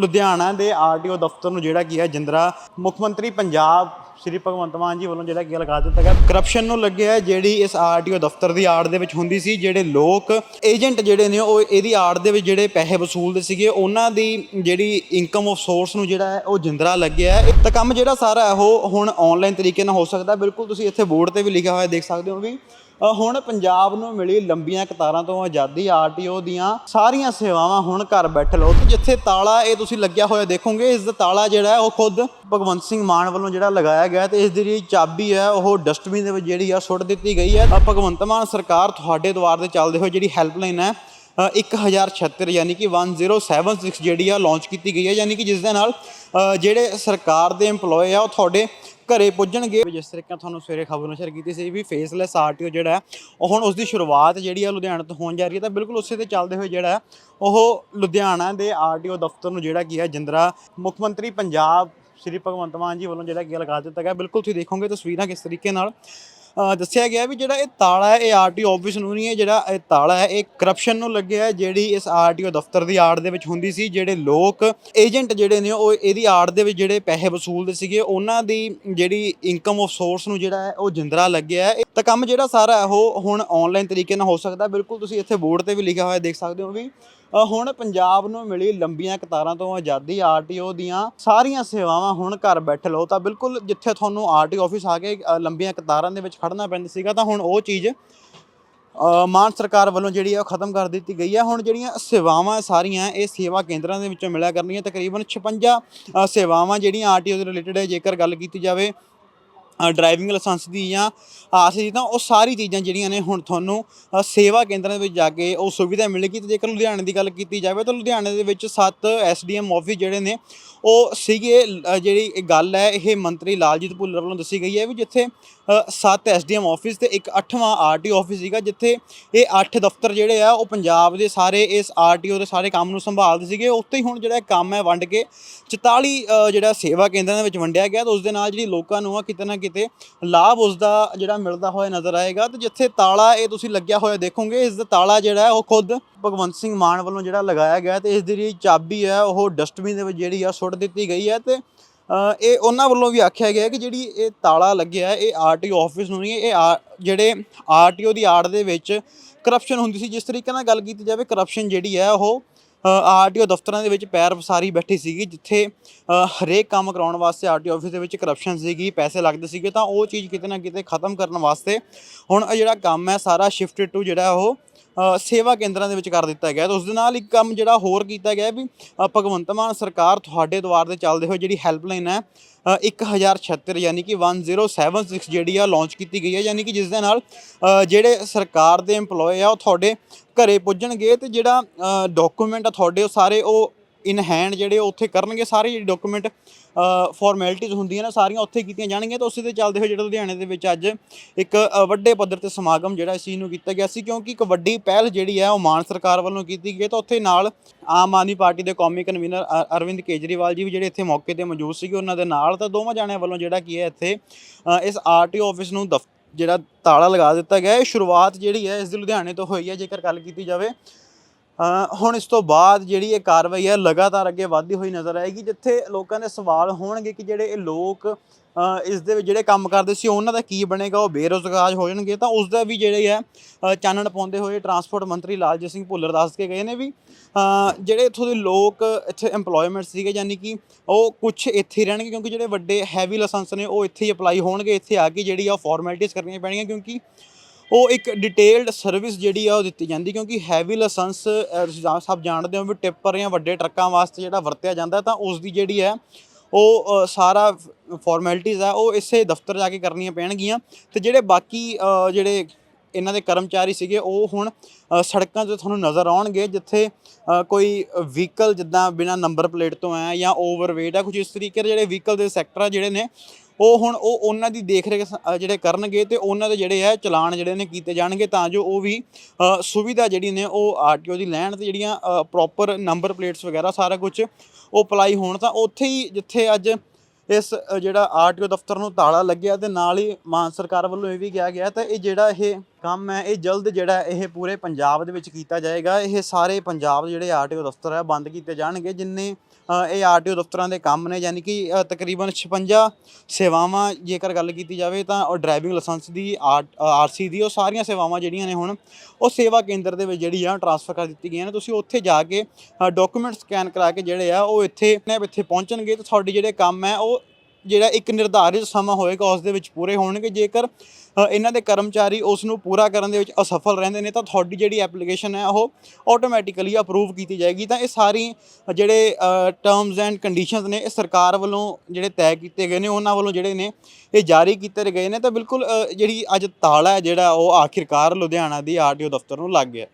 ਲੁਧਿਆਣਾ ਦੇ ਆਰਟੀਓ ਦਫ਼ਤਰ ਨੂੰ ਜਿਹੜਾ ਕੀ ਹੈ ਜਿੰਦਰਾ ਮੁੱਖ ਮੰਤਰੀ ਪੰਜਾਬ ਸ਼੍ਰੀ ਭਗਵੰਤ ਮਾਨ ਜੀ ਵੱਲੋਂ ਜਿਹੜਾ ਕੀ ਲਗਾ ਦਿੱਤਾ ਗਿਆ। ਕਰਪਸ਼ਨ ਨੂੰ ਲੱਗਿਆ ਜਿਹੜੀ ਇਸ ਆਰਟੀਓ ਦਫ਼ਤਰ ਦੀ ਆੜ ਦੇ ਵਿੱਚ ਹੁੰਦੀ ਸੀ, ਜਿਹੜੇ ਲੋਕ ਏਜੰਟ ਜਿਹੜੇ ਨੇ ਉਹ ਇਹਦੀ ਆੜ ਦੇ ਵਿੱਚ ਜਿਹੜੇ ਪੈਸੇ ਵਸੂਲਦੇ ਸੀਗੇ, ਉਹਨਾਂ ਦੀ ਜਿਹੜੀ ਇਨਕਮ ਆਫ ਸੋਰਸ ਨੂੰ ਜਿਹੜਾ ਹੈ ਉਹ ਜਿੰਦਰਾ ਲੱਗਿਆ ਹੈ ਤਾਂ ਕੰਮ ਜਿਹੜਾ ਸਾਰਾ ਉਹ ਹੁਣ ਆਨਲਾਈਨ ਤਰੀਕੇ ਨਾਲ ਹੋ ਸਕਦਾ। ਬਿਲਕੁਲ ਤੁਸੀਂ ਇੱਥੇ ਬੋਰਡ ਤੇ ਵੀ ਲਿਖਿਆ ਹੋਇਆ ਦੇਖ ਸਕਦੇ ਹੋ ਵੀ ਹੁਣ ਪੰਜਾਬ ਨੂੰ ਮਿਲੀ ਲੰਬੀਆਂ ਕਤਾਰਾਂ ਤੋਂ ਆਜ਼ਾਦੀ। ਆਰਟੀਓ ਦੀਆਂ ਸਾਰੀਆਂ ਸੇਵਾਵਾਂ ਹੁਣ ਘਰ ਬੈਠੇ ਲਓ ਤੇ ਜਿੱਥੇ ਤਾਲਾ ਇਹ ਤੁਸੀਂ ਲੱਗਿਆ ਹੋਇਆ ਦੇਖੋਗੇ, ਇਸ ਦਾ ਤਾਲਾ ਜਿਹੜਾ ਹੈ ਉਹ ਖੁਦ ਭਗਵੰਤ ਸਿੰਘ ਮਾਨ ਵੱਲੋਂ ਜਿਹੜਾ ਲਗਾਇਆ ਗਿਆ ਤੇ ਇਸ ਦੀ ਜਿਹੜੀ ਚਾਬੀ ਹੈ ਉਹ ਡਸਟਬਿਨ ਦੇ ਵਿੱਚ ਜਿਹੜੀ ਆ ਸੁੱਟ ਦਿੱਤੀ ਗਈ ਹੈ। ਅ, ਭਗਵੰਤ ਮਾਨ ਸਰਕਾਰ ਤੁਹਾਡੇ ਦੁਆਰ ਦੇ ਚੱਲਦੇ ਹੋਏ ਜਿਹੜੀ ਹੈਲਪਲਾਈਨ ਹੈ ਅ, 1076 ਯਾਨੀ ਕਿ 1076 ਜਿਹੜੀ ਆ ਲਾਂਚ ਕੀਤੀ ਗਈ ਹੈ। ਯਾਨੀ ਕਿ ਜਿਸ ਦੇ ਨਾਲ ਜਿਹੜੇ ਸਰਕਾਰ ਦੇ EMPLOYE ਆ ਉਹ ਤੁਹਾਡੇ ਘਰੇ ਪੁੱਜਣਗੇ। ਜਿਸ ਤਰੀਕੇ ਨਾਲ ਤੁਹਾਨੂੰ ਸਵੇਰੇ ਖਬਰ ਨੂੰ ਨਸ਼ਰ ਕੀਤੀ ਸੀ ਵੀ ਫੇਸਲੈਸ ਆਰਟੀਓ ਜਿਹੜਾ ਹੈ, ਉਹ ਹੁਣ ਉਸ ਦੀ ਸ਼ੁਰੂਆਤ ਜਿਹੜੀ ਆ ਲੁਧਿਆਣਾ ਤੋਂ ਹੋਣ ਜਾ ਰਹੀ ਹੈ। ਤਾਂ ਬਿਲਕੁਲ ਉਸੇ ਤੇ ਚੱਲਦੇ ਹੋਏ ਜਿਹੜਾ ਹੈ, ਉਹ ਲੁਧਿਆਣਾ ਦੇ ਆਰਟੀਓ ਦਫ਼ਤਰ ਨੂੰ ਜਿਹੜਾ ਕੀ ਹੈ ਜਿੰਦਰਾ ਮੁੱਖ ਮੰਤਰੀ ਪੰਜਾਬ ਸ਼੍ਰੀ ਭਗਵੰਤ ਮਾਨ ਜੀ ਵੱਲੋਂ ਜਿਹੜਾ ਕੀ ਲਗਾ ਦਿੱਤਾ ਗਿਆ। ਬਿਲਕੁਲ ਤੁਸੀਂ ਦੇਖੋਗੇ ਤਸਵੀਰਾਂ ਕਿਸ ਤਰੀਕੇ ਨਾਲ ਦੱਸਿਆ ਗਿਆ ਵੀ ਜਿਹੜਾ ਇਹ ਤਾਲਾ ਹੈ, ਇਹ ਆਰਟੀਓ ਆਫਿਸ ਨੂੰ ਨਹੀਂ ਹੈ, ਜਿਹੜਾ ਇਹ ਤਾਲਾ ਹੈ, ਇਹ ਕਰਪਸ਼ਨ ਨੂੰ ਲੱਗਿਆ ਹੈ, ਜਿਹੜੀ ਇਸ ਆਰਟੀਓ ਦਫ਼ਤਰ ਦੀ ਆੜ ਦੇ ਵਿੱਚ ਹੁੰਦੀ ਸੀ, ਜਿਹੜੇ ਲੋਕ ਏਜੰਟ ਜਿਹੜੇ ਨੇ ਉਹ ਇਹਦੀ ਆੜ ਦੇ ਵਿੱਚ ਜਿਹੜੇ ਪੈਸੇ ਵਸੂਲਦੇ ਸੀਗੇ, ਉਹਨਾਂ ਦੀ ਜਿਹੜੀ ਇਨਕਮ ਆਫ ਸੋਰਸ ਨੂੰ ਜਿਹੜਾ ਹੈ, ਉਹ ਜਿੰਦਰਾ ਲੱਗਿਆ ਹੈ। ਤਾਂ ਕੰਮ ਜਿਹੜਾ ਸਾਰਾ ਉਹ ਹੁਣ ਆਨਲਾਈਨ ਤਰੀਕੇ ਨਾਲ ਹੋ ਸਕਦਾ ਬਿਲਕੁਲ ਤੁਸੀਂ ਇੱਥੇ ਬੋਰਡ ਤੇ ਵੀ ਲਿਖਿਆ ਹੋਇਆ ਦੇਖ ਸਕਦੇ ਹੋ ਵੀ ਹੁਣ ਪੰਜਾਬ ਨੂੰ ਮਿਲੀ ਲੰਬੀਆਂ ਕਤਾਰਾਂ ਤੋਂ ਆਜ਼ਾਦੀ ਆਰਟੀਓ ਦੀਆਂ ਸਾਰੀਆਂ ਸੇਵਾਵਾਂ ਹੁਣ ਘਰ ਬੈਠੇ ਲਓ। ਤਾਂ ਬਿਲਕੁਲ ਜਿੱਥੇ ਤੁਹਾਨੂੰ ਆਰਟੀਓ ਆਫਿਸ ਆ ਕੇ ਲੰਬੀਆਂ ਕਤਾਰਾਂ ਦੇ ਵਿੱਚ ਖੜਨਾ ਪੈਂਦਾ ਸੀਗਾ ਤਾਂ ਹੁਣ ਉਹ ਚੀਜ਼ ਅ, ਮਾਨ ਸਰਕਾਰ ਵੱਲੋਂ ਜਿਹੜੀ ਹੈ ਉਹ ਖਤਮ ਕਰ ਦਿੱਤੀ ਗਈ ਹੈ ਹੁਣ ਜਿਹੜੀਆਂ ਸੇਵਾਵਾਂ ਸਾਰੀਆਂ ਇਹ ਸੇਵਾ ਕੇਂਦਰਾਂ ਦੇ ਵਿੱਚੋਂ ਮਿਲਿਆ ਕਰਨਗੀਆਂ ਤਕਰੀਬਨ 56 ਸੇਵਾਵਾਂ ਜਿਹੜੀਆਂ ਆਰਟੀਓ ਦੇ ਰਿਲੇਟਡ ਹੈ ਜੇਕਰ ਗੱਲ ਕੀਤੀ ਜਾਵੇ ਡਰਾਈਵਿੰਗ ਲਾਇਸੈਂਸ ਦੀ ਜਾਂ ਆਸ ਦੀ, ਤਾਂ ਉਹ ਸਾਰੀ ਚੀਜ਼ਾਂ ਜਿਹੜੀਆਂ ਨੇ ਹੁਣ ਤੁਹਾਨੂੰ ਸੇਵਾ ਕੇਂਦਰਾਂ ਦੇ ਵਿੱਚ ਜਾ ਕੇ ਉਹ ਸੁਵਿਧਾ ਮਿਲੇਗੀ। ਤੇ ਜੇਕਰ ਲੁਧਿਆਣੇ ਦੀ ਗੱਲ ਕੀਤੀ ਜਾਵੇ, ਤਾਂ ਲੁਧਿਆਣੇ ਦੇ ਵਿੱਚ 7 ਐਸਡੀਐਮ ਆਫਿਸ ਜਿਹੜੇ ਨੇ, ਉਹ ਸੀਗੇ ਜਿਹੜੀ ਗੱਲ ਹੈ, ਇਹ ਮੰਤਰੀ ਲਾਲਜੀਤ ਭੁੱਲਰ ਵੱਲੋਂ ਦੱਸੀ ਗਈ ਹੈ ਵੀ ਜਿੱਥੇ 7 ਐਸਡੀਐਮ ਆਫਿਸ ਤੇ ਇੱਕ 8ਵਾਂ ਆਰਟੀਓ ਆਫਿਸ ਸੀਗਾ, ਜਿੱਥੇ ਇਹ 8 ਦਫ਼ਤਰ ਜਿਹੜੇ ਆ, ਉਹ ਪੰਜਾਬ ਦੇ ਸਾਰੇ ਇਸ ਆਰਟੀਓ ਦੇ ਸਾਰੇ ਕੰਮ ਨੂੰ ਸੰਭਾਲਦੇ ਸੀਗੇ। ਉੱਥੇ ਹੀ ਹੁਣ ਜਿਹੜਾ ਕੰਮ ਹੈ ਵੰਡ ਕੇ 44 ਜਿਹੜਾ ਸੇਵਾ ਕੇਂਦਰਾਂ ਦੇ ਵਿੱਚ ਵੰਡਿਆ ਗਿਆ ਤੇ ਉਸ ਦੇ ਨਾਲ ਜਿਹੜੀ ਲੋਕਾਂ ਨੂੰ ਆ ਕਿਤੇ ਨਾ ਕਿਤੇ ਲਾਭ ਉਸ ਦਾ ਜਿਹੜਾ ਮਿਲਦਾ ਹੋਇਆ ਨਜ਼ਰ ਆਏਗਾ। ਤੇ ਜਿੱਥੇ ਤਾਲਾ ਇਹ ਤੁਸੀਂ ਲੱਗਿਆ ਹੋਇਆ ਦੇਖੋਗੇ, ਇਸ ਦਾ ਤਾਲਾ ਜਿਹੜਾ ਹੈ ਉਹ ਖੁਦ ਭਗਵੰਤ ਸਿੰਘ ਮਾਨ ਵੱਲੋਂ ਜਿਹੜਾ ਲਗਾਇਆ ਗਿਆ ਤੇ ਇਸ ਦੀ ਜਿਹੜੀ ਚਾਬੀ ਹੈ, ਉਹ ਡਸਟਬਿਨ ਦੇ ਵਿੱਚ ਜਿਹੜੀ ਆ ਸੁੱਟ ਦਿੱਤੀ ਗਈ ਹੈ ਤੇ ਇਹ ਉਹਨਾਂ ਵੱਲੋਂ ਵੀ ਆਖਿਆ ਗਿਆ ਕਿ ਜਿਹੜੀ ਇਹ ਤਾਲਾ ਲੱਗਿਆ ਹੈ, ਇਹ ਆਰਟੀਓ ਆਫਿਸ ਨੂੰ ਨਹੀਂ ਇਹ ਆ- ਜਿਹੜੇ ਆਰਟੀਓ ਦੀ ਆੜ ਦੇ ਵਿੱਚ ਕਰਪਸ਼ਨ ਹੁੰਦੀ ਸੀ ਜਿਸ ਤਰੀਕੇ ਨਾਲ ਗੱਲ ਕੀਤੀ ਜਾਵੇ ਕਰਪਸ਼ਨ ਜਿਹੜੀ ਹੈ ਉਹ ਆਰਟੀਓ ਦਫ਼ਤਰਾਂ ਦੇ ਵਿੱਚ ਪੈਰ ਪਸਾਰੀ ਬੈਠੀ ਸੀਗੀ ਜਿੱਥੇ ਹਰੇਕ ਕੰਮ ਕਰਾਉਣ ਵਾਸਤੇ ਆਰਟੀਓ ਆਫਿਸ ਦੇ ਵਿੱਚ ਕਰਪਸ਼ਨ ਸੀਗੀ ਪੈਸੇ ਲੱਗਦੇ ਸੀਗੇ ਤਾਂ ਉਹ ਚੀਜ਼ ਕਿਤੇ ਨਾ ਕਿਤੇ ਖਤਮ ਕਰਨ ਵਾਸਤੇ ਹੁਣ ਇਹ ਜਿਹੜਾ ਕੰਮ ਹੈ ਸਾਰਾ ਸ਼ਿਫਟਡ ਟੂ ਜਿਹੜਾ ਉਹ ਸੇਵਾ ਕੇਂਦਰਾਂ ਦੇ ਵਿੱਚ ਕਰ ਦਿੱਤਾ ਗਿਆ। ਤੇ ਉਸ ਦੇ ਨਾਲ ਇੱਕ ਕੰਮ ਜਿਹੜਾ ਹੋਰ ਕੀਤਾ ਗਿਆ ਵੀ ਭਗਵੰਤ ਮਾਨ ਸਰਕਾਰ ਤੁਹਾਡੇ ਦੁਆਰ ਦੇ ਚੱਲਦੇ ਹੋਏ ਜਿਹੜੀ ਹੈਲਪਲਾਈਨ ਹੈ ਅ, 1076 ਯਾਨੀ ਕਿ 1076 ਜਿਹੜੀ ਆ ਲਾਂਚ ਕੀਤੀ ਗਈ ਹੈ। ਯਾਨੀ ਕਿ ਜਿਸ ਦੇ ਨਾਲ ਜਿਹੜੇ ਸਰਕਾਰ ਦੇ EMPLOYE ਆ ਉਹ ਤੁਹਾਡੇ ਘਰੇ ਪੁੱਜਣਗੇ ਤੇ ਜਿਹੜਾ ਡਾਕੂਮੈਂਟ ਆ ਤੁਹਾਡੇ ਉਹ ਸਾਰੇ ਉਹ ਇਨ ਹੈਂਡ ਜਿਹੜੇ ਉਹ ਉੱਥੇ ਕਰਨਗੇ ਸਾਰੇ ਜਿਹੜੇ ਡਾਕੂਮੈਂਟ ਫਾਰਮੈਲਿਟੀਜ਼ ਹੁੰਦੀਆਂ ਨੇ ਸਾਰੀਆਂ ਉੱਥੇ ਕੀਤੀਆਂ ਜਾਣਗੀਆਂ ਤਾਂ ਉਸੇ ਦੇ ਚੱਲਦੇ ਹੋਏ ਜਿਹੜਾ ਲੁਧਿਆਣੇ ਦੇ ਵਿੱਚ ਅੱਜ ਇੱਕ ਵੱਡੇ ਪੱਧਰ ਤੇ ਸਮਾਗਮ ਜਿਹੜਾ ਇਸ ਚੀਜ਼ ਨੂੰ ਕੀਤਾ ਗਿਆ ਸੀ ਕਿਉਂਕਿ ਇੱਕ ਵੱਡੀ ਪਹਿਲ ਜਿਹੜੀ ਹੈ ਉਹ ਮਾਨ ਸਰਕਾਰ ਵੱਲੋਂ ਕੀਤੀ ਗਈ ਹੈ ਤਾਂ ਉੱਥੇ ਨਾਲ ਆਮ ਆਦਮੀ ਪਾਰਟੀ ਦੇ ਕੌਮੀ ਕਨਵੀਨਰ ਅਰਵਿੰਦ ਕੇਜਰੀਵਾਲ ਜੀ ਵੀ ਜਿਹੜੇ ਇੱਥੇ ਮੌਕੇ ਤੇ ਮੌਜੂਦ ਸੀਗੇ ਉਹਨਾਂ ਦੇ ਨਾਲ ਤਾਂ ਦੋਵਾਂ ਜਾਣਿਆਂ ਵੱਲੋਂ ਜਿਹੜਾ ਕੀ ਹੈ ਇੱਥੇ ਅ, ਇਸ ਆਰਟੀਓ ਆਫਿਸ ਨੂੰ ਦਫ਼ ਜਿਹੜਾ ਤਾਲਾ ਲਗਾ ਦਿੱਤਾ ਗਿਆ ਹੈ। ਸ਼ੁਰੂਆਤ ਜਿਹੜੀ ਹੈ ਇਸ ਦੇ ਲੁਧਿਆਣੇ ਤੋਂ ਹੋਈ ਹੈ ਜੇਕਰ ਗੱਲ ਕੀਤੀ ਜਾਵੇ ਹੁਣ ਇਸ ਤੋਂ ਬਾਅਦ ਜਿਹੜੀ ਇਹ ਕਾਰਵਾਈ ਹੈ ਲਗਾਤਾਰ ਅੱਗੇ ਵਧਦੀ ਹੋਈ ਨਜ਼ਰ ਆਏਗੀ ਜਿੱਥੇ ਲੋਕਾਂ ਦੇ ਸਵਾਲ ਹੋਣਗੇ ਕਿ ਜਿਹੜੇ ਇਹ ਲੋਕ ਅ, ਇਸ ਦੇ ਵਿੱਚ ਜਿਹੜੇ ਕੰਮ ਕਰਦੇ ਸੀ ਉਹਨਾਂ ਦਾ ਕੀ ਬਣੇਗਾ ਉਹ ਬੇਰੋਜ਼ਗਾਰ ਹੋ ਜਾਣਗੇ ਤਾਂ ਉਸ ਦਾ ਵੀ ਜਿਹੜੇ ਹੈ ਚਾਨਣ ਪਾਉਂਦੇ ਹੋਏ ਟਰਾਂਸਪੋਰਟ ਮੰਤਰੀ ਲਾਲਜੀਤ ਸਿੰਘ ਭੁੱਲਰ ਦੱਸ ਕੇ ਗਏ ਨੇ ਵੀ ਜਿਹੜੇ ਇੱਥੋਂ ਦੇ ਲੋਕ ਇੱਥੇ EMPLOYMENT ਸੀਗੇ ਯਾਨੀ ਕਿ ਉਹ ਕੁਝ ਇੱਥੇ ਹੀ ਰਹਿਣਗੇ ਕਿਉਂਕਿ ਜਿਹੜੇ ਵੱਡੇ ਹੈਵੀ ਲਾਇਸੈਂਸ ਨੇ ਉਹ ਇੱਥੇ ਹੀ ਅਪਲਾਈ ਹੋਣਗੇ ਇੱਥੇ ਆ ਕੇ ਜਿਹੜੀ ਆ ਫਾਰਮੈਲਿਟੀਜ਼ ਕਰਨੀਆਂ ਪੈਣਗੀਆਂ ਕਿਉਂਕਿ ਉਹ ਇੱਕ ਡਿਟੇਲਡ ਸਰਵਿਸ ਜਿਹੜੀ ਆ ਉਹ ਦਿੱਤੀ ਜਾਂਦੀ, ਕਿਉਂਕਿ ਹੈਵੀ ਲਾਇਸੈਂਸ ਤੁਸੀਂ ਜਾ- ਸਭ ਜਾਣਦੇ ਹੋ ਵੀ ਟਿੱਪਰ ਜਾਂ ਵੱਡੇ ਟਰੱਕਾਂ ਵਾਸਤੇ ਜਿਹੜਾ ਵਰਤਿਆ ਜਾਂਦਾ, ਤਾਂ ਉਸ ਦੀ ਜਿਹੜੀ ਹੈ, ਉਹ ਸਾਰਾ ਫਾਰਮੈਲਿਟੀਜ਼ ਆ, ਉਹ ਇਸੇ ਦਫ਼ਤਰ ਜਾ ਕੇ ਕਰਨੀਆਂ ਪੈਣਗੀਆਂ। ਤੇ ਜਿਹੜੇ ਬਾਕੀ ਜਿਹੜੇ ਇਹਨਾਂ ਦੇ ਕਰਮਚਾਰੀ ਸੀਗੇ, ਉਹ ਹੁਣ ਸੜਕਾਂ ਤੇ ਤੁਹਾਨੂੰ ਨਜ਼ਰ ਆਉਣਗੇ, ਜਿੱਥੇ ਕੋਈ ਵਹੀਕਲ ਜਿੱਦਾਂ ਬਿਨਾ ਨੰਬਰ ਪਲੇਟ ਤੋਂ ਹੈ ਜਾਂ ਓਵਰਵੇਟ ਹੈ ਕੁਝ ਇਸ ਤਰੀਕੇ ਦੇ ਜਿਹੜੇ ਵਹੀਕਲ ਦੇ ਸੈਕਟਰ ਆ ਜਿਹੜੇ ਨੇ ਉਹ ਹੁਣ ਉਹ ਉਹਨਾਂ ਦੀ ਦੇਖ ਰੇਖ ਜਿਹੜੇ ਕਰਨਗੇ ਤੇ ਉਹਨਾਂ ਦੇ ਜਿਹੜੇ ਹੈ ਚਲਾਨ ਜਿਹੜੇ ਨੇ ਕੀਤੇ ਜਾਣਗੇ ਤਾਂ ਜੋ ਉਹ ਵੀ ਸੁਵਿਧਾ ਜਿਹੜੀ ਨੇ ਉਹ ਆਰਟੀਓ ਦੀ ਲੈਣ ਤੇ ਜਿਹੜੀਆਂ ਪ੍ਰੋਪਰ ਨੰਬਰ ਪਲੇਟਸ ਵਗੈਰਾ ਸਾਰਾ ਕੁਝ ਉਹ ਅਪਲਾਈ ਹੋਣ ਤਾਂ ਉੱਥੇ ਹੀ ਜਿੱਥੇ ਅੱਜ ਇਸ ਅ, ਜਿਹੜਾ ਆਰਟੀਓ ਦਫ਼ਤਰ ਨੂੰ ਤਾਲਾ ਲੱਗਿਆ ਤੇ ਨਾਲ ਹੀ ਮਾਨ ਸਰਕਾਰ ਵੱਲੋਂ ਇਹ ਵੀ ਕਿਹਾ ਗਿਆ ਤਾਂ ਇਹ ਜਿਹੜਾ ਇਹ ਕੰਮ ਹੈ ਇਹ ਜਲਦ ਜਿਹੜਾ ਇਹ ਪੂਰੇ ਪੰਜਾਬ ਦੇ ਵਿੱਚ ਕੀਤਾ ਜਾਏਗਾ। ਇਹ ਸਾਰੇ ਪੰਜਾਬ ਦੇ ਜਿਹੜੇ ਆਰਟੀਓ ਦਫ਼ਤਰ ਹੈ ਬੰਦ ਕੀਤੇ ਜਾਣਗੇ ਜਿੰਨੇ ਅ, ਇਹ ਆਰਟੀਓ ਦਫ਼ਤਰਾਂ ਦੇ ਕੰਮ ਨੇ ਯਾਨੀ ਕਿ ਤਕਰੀਬਨ 56 ਸੇਵਾਵਾਂ ਜੇਕਰ ਗੱਲ ਕੀਤੀ ਜਾਵੇ ਤਾਂ ਉਹ ਡਰਾਈਵਿੰਗ ਲਾਇਸੈਂਸ ਦੀ ਆਰਸੀ ਦੀ ਉਹ ਸਾਰੀਆਂ ਸੇਵਾਵਾਂ ਜਿਹੜੀਆਂ ਨੇ ਹੁਣ ਉਹ ਸੇਵਾ ਕੇਂਦਰ ਦੇ ਵਿੱਚ ਜਿਹੜੀ ਆ ਟ੍ਰਾਂਸਫਰ ਕਰ ਦਿੱਤੀ ਗਈਆਂ ਨੇ। ਤੁਸੀਂ ਉੱਥੇ ਜਾ ਕੇ ਡਾਕੂਮੈਂਟ ਸਕੈਨ ਕਰਾ ਕੇ ਜਿਹੜੇ ਆ ਉਹ ਇੱਥੇ ਇੱਥੇ ਪਹੁੰਚਣਗੇ ਤੇ ਤੁਹਾਡੇ ਜਿਹੜੇ ਕੰਮ ਹੈ ਉਹ ਜਿਹੜਾ ਇੱਕ ਨਿਰਧਾਰਿਤ ਸਮਾਂ ਹੋਏਗਾ, ਉਸ ਦੇ ਵਿੱਚ ਪੂਰੇ ਹੋਣਗੇ। ਜੇਕਰ ਇਹਨਾਂ ਦੇ ਕਰਮਚਾਰੀ ਉਸ ਨੂੰ ਪੂਰਾ ਕਰਨ ਦੇ ਵਿੱਚ ਅਸਫਲ ਰਹਿੰਦੇ ਨੇ, ਤਾਂ ਤੁਹਾਡੀ ਜਿਹੜੀ ਐਪਲੀਕੇਸ਼ਨ ਹੈ, ਉਹ ਆਟੋਮੈਟਿਕਲੀ ਅਪਰੂਵ ਕੀਤੀ ਜਾਏਗੀ। ਤਾਂ ਇਹ ਸਾਰੀ ਜਿਹੜੇ ਟਰਮਸ ਐਂਡ ਕੰਡੀਸ਼ਨਸ ਨੇ, ਇਹ ਸਰਕਾਰ ਵੱਲੋਂ ਜਿਹੜੇ ਤੈਅ ਕੀਤੇ ਗਏ ਨੇ, ਉਹਨਾਂ ਵੱਲੋਂ ਜਿਹੜੇ ਨੇ, ਇਹ ਜਾਰੀ ਕੀਤੇ ਗਏ ਨੇ। ਤਾਂ ਬਿਲਕੁਲ ਜਿਹੜੀ ਅੱਜ ਤਾਲਾ ਹੈ, ਜਿਹੜਾ ਉਹ ਆਖਿਰਕਾਰ ਲੁਧਿਆਣਾ ਦੀ ਆਰਟੀਓ ਦਫ਼ਤਰ ਨੂੰ ਲੱਗ ਗਿਆ।